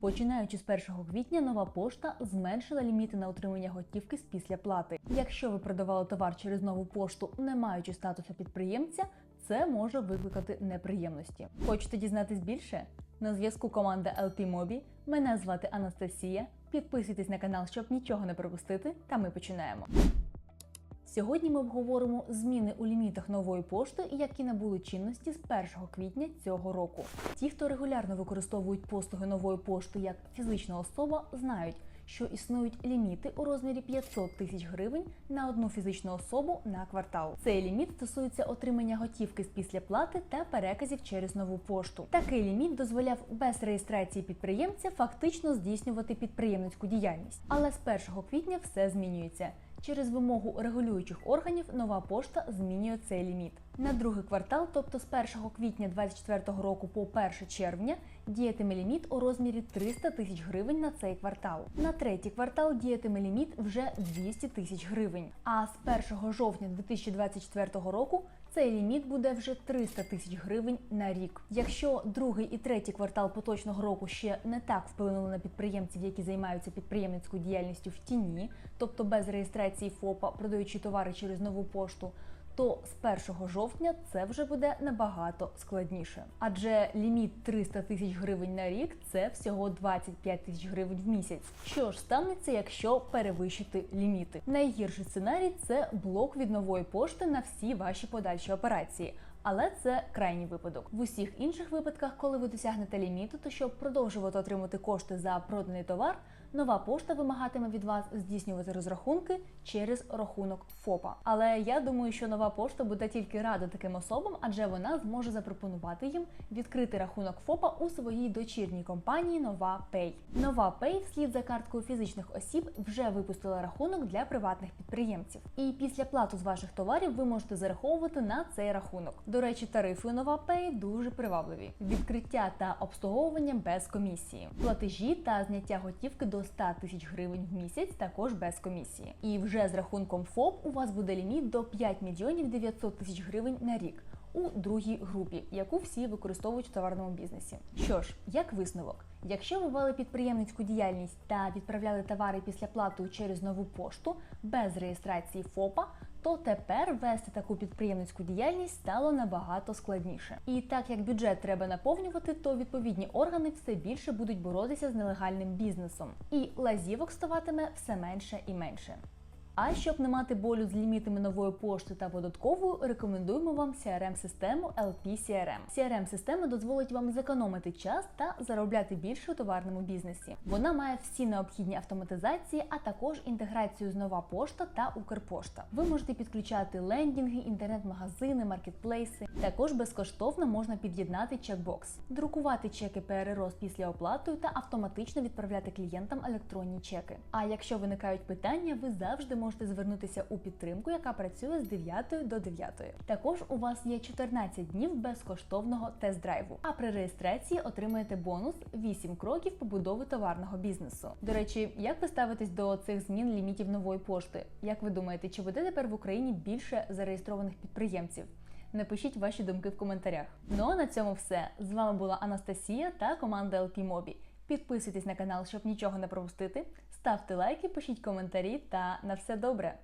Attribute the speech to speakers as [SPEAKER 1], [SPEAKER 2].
[SPEAKER 1] Починаючи з 1 квітня, нова пошта зменшила ліміти на отримання готівки з післяплати. Якщо ви продавали товар через нову пошту, не маючи статусу підприємця, це може викликати неприємності. Хочете дізнатись більше? На зв'язку команда LP Mobi. Мене звати Анастасія. Підписуйтесь на канал, щоб нічого не пропустити. Та ми починаємо. Сьогодні ми обговоримо зміни у лімітах нової пошти, які набули чинності з 1 квітня цього року. Ті, хто регулярно використовують послуги нової пошти як фізична особа, знають, що існують ліміти у розмірі 500 тисяч гривень на одну фізичну особу на квартал. Цей ліміт стосується отримання готівки з післяплати та переказів через нову пошту. Такий ліміт дозволяв без реєстрації підприємця фактично здійснювати підприємницьку діяльність. Але з 1 квітня все змінюється. Через вимогу регулюючих органів нова пошта змінює цей ліміт. На другий квартал, тобто з 1 квітня 2024 року по 1 червня, діятиме ліміт у розмірі 300 тисяч гривень на цей квартал. На третій квартал діятиме ліміт вже 200 тисяч гривень. А з 1 жовтня 2024 року цей ліміт буде вже 300 тисяч гривень на рік. Якщо другий і третій квартал поточного року ще не так вплинули на підприємців, які займаються підприємницькою діяльністю в тіні, тобто без реєстрації ФОПа, продаючи товари через нову пошту. То з 1 жовтня це вже буде набагато складніше, адже ліміт 300 тисяч гривень на рік це всього 25 тисяч гривень в місяць. Що ж станеться, якщо перевищити ліміти? Найгірший сценарій це блок від нової пошти на всі ваші подальші операції. Але це крайній випадок. В усіх інших випадках, коли ви досягнете ліміту, то щоб продовжувати отримати кошти за проданий товар, нова пошта вимагатиме від вас здійснювати розрахунки через рахунок ФОПа. Але я думаю, що нова пошта буде тільки рада таким особам, адже вона зможе запропонувати їм відкрити рахунок ФОПа у своїй дочірній компанії Нова Пей. Нова Пей вслід за карткою фізичних осіб вже випустила рахунок для приватних підприємців. І після плату з ваших товарів ви можете зараховувати на цей рахунок. До речі, тарифи Нова Пей дуже привабливі: відкриття та обслуговування без комісії, платежі та зняття готівки до 100 тисяч гривень в місяць також без комісії. І вже з рахунком ФОП у вас буде ліміт до 5 мільйонів 900 тисяч гривень на рік. У другій групі, яку всі використовують в товарному бізнесі. Що ж, як висновок, якщо ви вели підприємницьку діяльність та відправляли товари після плату через нову пошту без реєстрації ФОПа, то тепер вести таку підприємницьку діяльність стало набагато складніше. І так як бюджет треба наповнювати, то відповідні органи все більше будуть боротися з нелегальним бізнесом, і лазівок ставатиме все менше і менше. А щоб не мати болю з лімітами нової пошти та податковою, рекомендуємо вам CRM-систему LP CRM. CRM-система дозволить вам зекономити час та заробляти більше у товарному бізнесі. Вона має всі необхідні автоматизації, а також інтеграцію з нова пошта та Укрпошта. Ви можете підключати лендінги, інтернет-магазини, маркетплейси. Також безкоштовно можна під'єднати чекбокс, друкувати чеки ПРРО з післяоплатою та автоматично відправляти клієнтам електронні чеки. А якщо виникають питання, ви завжди можете звернутися у підтримку, яка працює з 9 до 9. Також у вас є 14 днів безкоштовного тест-драйву. А при реєстрації отримаєте бонус 8 кроків побудови товарного бізнесу. До речі, як ви ставитесь до цих змін лімітів нової пошти? Як ви думаєте, чи буде тепер в Україні більше зареєстрованих підприємців? Напишіть ваші думки в коментарях. Ну а на цьому все. З вами була Анастасія та команда LP Mobi. Підписуйтесь на канал, щоб нічого не пропустити. Ставте лайки, пишіть коментарі та на все добре.